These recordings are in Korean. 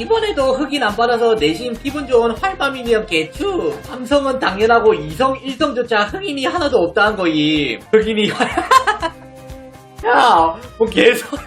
이번에도 흑인 안 받아서 내심 기분 좋은 개추. 삼성은 당연하고 이성 일성조차 흑인이 하나도 없다는 거임. 흑인이. 야 뭐 계속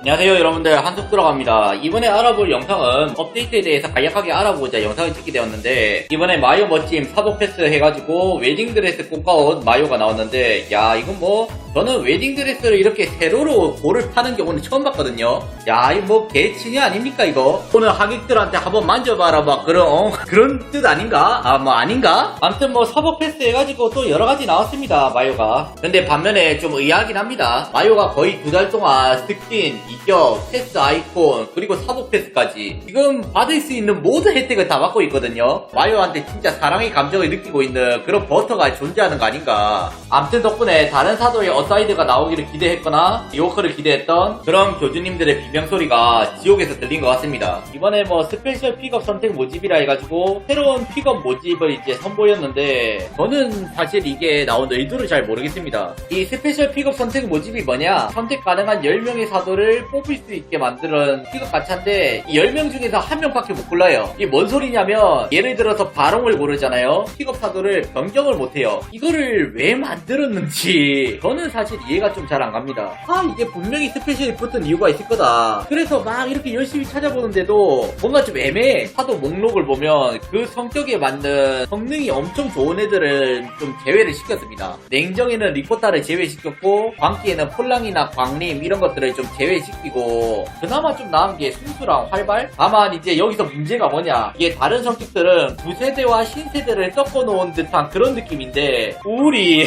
안녕하세요 여러분들. 한속 들어갑니다. 이번에 알아볼 영상은 업데이트에 대해서 간략하게 알아보자 영상을 찍게 되었는데 이번에 마요 멋짐 사복 패스 해가지고 웨딩드레스 꽃가옷 마요가 나왔는데 야 이건 뭐 저는 웨딩드레스를 이렇게 세로로 볼을 파는 경우는 처음 봤거든요. 야 이거 뭐 개치냐 아닙니까 이거? 오늘 하객들한테 한번 만져봐라 막 그런 어, 그런 뜻 아닌가? 아 뭐 아닌가? 아무튼 뭐 사복 패스 해가지고 또 여러가지 나왔습니다 마요가. 근데 반면에 좀 의아하긴 합니다. 마요가 거의 두 달 동안 스킨 이격, 패스 아이콘, 그리고 사복 패스까지 지금 받을 수 있는 모든 혜택을 다 받고 있거든요. 마요한테 진짜 사랑의 감정을 느끼고 있는 그런 버터가 존재하는 거 아닌가. 암튼 덕분에 다른 사도의 어사이드가 나오기를 기대했거나 리워커를 기대했던 그런 교주님들의 비명소리가 지옥에서 들린 것 같습니다. 이번에 뭐 스페셜 픽업 선택 모집이라 해가지고 새로운 픽업 모집을 이제 선보였는데 저는 사실 이게 나온 의도를 잘 모르겠습니다. 이 스페셜 픽업 선택 모집이 뭐냐? 선택 가능한 10명의 사도를 뽑을 수 있게 만드는 픽업 가차인데 이 10명 중에서 한 명밖에 못 골라요. 이게 뭔 소리냐면 예를 들어서 바롱을 고르잖아요. 픽업 사도를 변경을 못해요. 이거를 왜 만들었는지 저는 사실 이해가 좀 잘 안 갑니다. 아 이게 분명히 스페셜이 붙은 이유가 있을 거다. 그래서 막 이렇게 열심히 찾아보는데도 뭔가 좀 애매해. 사도 목록을 보면 그 성격에 맞는 성능이 엄청 좋은 애들은 좀 제외를 시켰습니다. 냉정에는 리코타를 제외시켰고 광기에는 폴랑이나 광림 이런 것들을 좀 제외시키고 그나마 좀 나은 게 순수랑 활발? 다만 이제 여기서 문제가 뭐냐 이게 다른 성격들은 구세대와 신세대를 섞어 놓은 듯한 그런 느낌인데 우리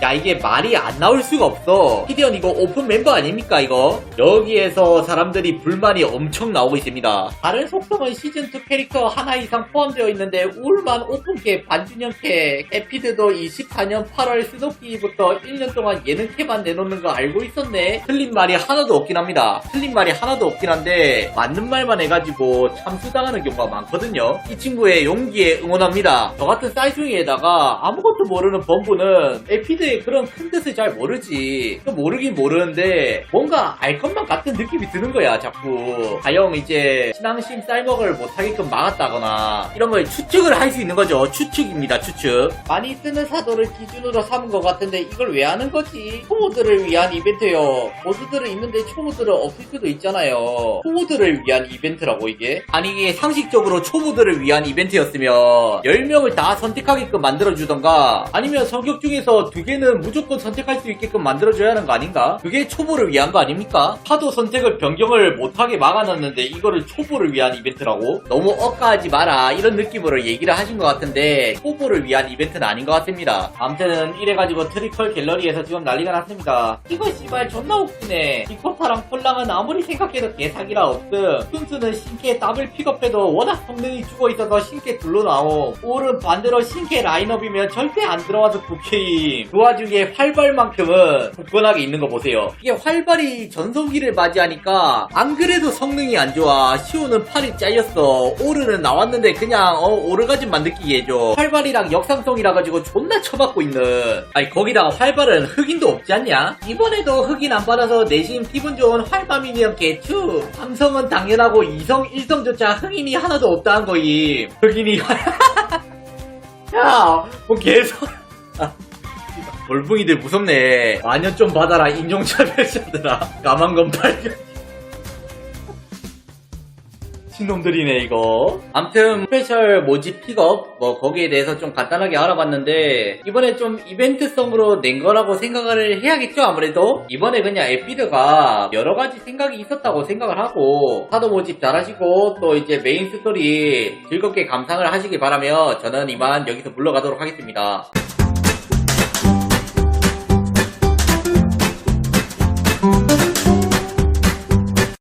야 이게 말이 안 나올 수가 없어. 피디언 이거 오픈 멤버 아닙니까 이거? 여기에서 사람들이 불만이 엄청 나오고 있습니다. 다른 속성은 시즌2 캐릭터 하나 이상 포함되어 있는데 울만 오픈캐 반준형캐 에피드도 24년 8월 스노키부터 1년 동안 예능캐만 내놓는 거 알고 있었네. 틀린 말이 하나도 없긴 합니다. 틀린 말이 하나도 없긴 한데 맞는 말만 해가지고 참수당하는 경우가 많거든요. 이 친구의 용기에 응원합니다. 저 같은 쌀숭이에다가 아무것도 모르는 범부는 에피드 의 그런 큰 뜻을 잘 모르지. 또 모르긴 모르는데 뭔가 알 것만 같은 느낌이 드는 거야 자꾸. 가영 이제 신앙심 쌀먹을 못하게끔 막았다거나 이런 걸 추측을 할 수 있는 거죠. 추측입니다 추측. 많이 쓰는 사도를 기준으로 삼은 것 같은데 이걸 왜 하는 거지? 초보들을 위한 이벤트요. 보스들은 있는데 초보들은 없을 수도 있잖아요. 초보들을 위한 이벤트라고 이게? 아니 이게 상식적으로 초보들을 위한 이벤트였으면 10명을 다 선택하게끔 만들어주던가 아니면 성격 중에서 두개 는 무조건 선택할 수 있게끔 만들어줘야 하는 거 아닌가? 그게 초보를 위한 거 아닙니까? 하도 선택을 변경을 못하게 막아놨는데 이거를 초보를 위한 이벤트라고? 너무 억까하지 마라. 이런 느낌으로 얘기를 하신 것 같은데 초보를 위한 이벤트는 아닌 것 같습니다. 아무튼 이래가지고 트리컬 갤러리에서 지금 난리가 났습니다. 이거 씨발 존나 웃기네. 리코타랑 폴랑은 아무리 생각해도 개사기라 없음. 순수는 신캐 더블 픽업해도 워낙 성능이 죽어있어서 신캐 둘로 나옴. 올은 반대로 신캐 라인업이면 절대 안 들어와서 국회임 그 와중에 활발만큼은 굳건하게 있는 거 보세요. 이게 활발이 전성기를 맞이하니까 안 그래도 성능이 안 좋아. 시오는 팔이 짜였어. 오르는 나왔는데 그냥 어 오르가즘만 느끼게 해줘. 활발이랑 역삼성이라 가지고 존나 쳐받고 있는. 아니 거기다가 활발은 흑인도 없지 않냐? 이번에도 흑인 안 받아서 내심 기분 좋은 개추 삼성은 당연하고 이성 일성조차 흑인이 하나도 없다는 거임. 흑인이 야뭐 계속 돌붕이들 무섭네. 마녀 좀 받아라, 인종차별자들아. 까만 건 발견. 신놈들이네, 이거. 암튼, 스페셜 모집 픽업, 뭐, 거기에 대해서 좀 간단하게 알아봤는데, 이번에 좀 이벤트성으로 낸 거라고 생각을 해야겠죠, 아무래도? 이번에 그냥 에피드가 여러 가지 생각이 있었다고 생각을 하고, 사도 모집 잘 하시고, 또 이제 메인 스토리 즐겁게 감상을 하시기 바라며, 저는 이만 여기서 물러가도록 하겠습니다. Música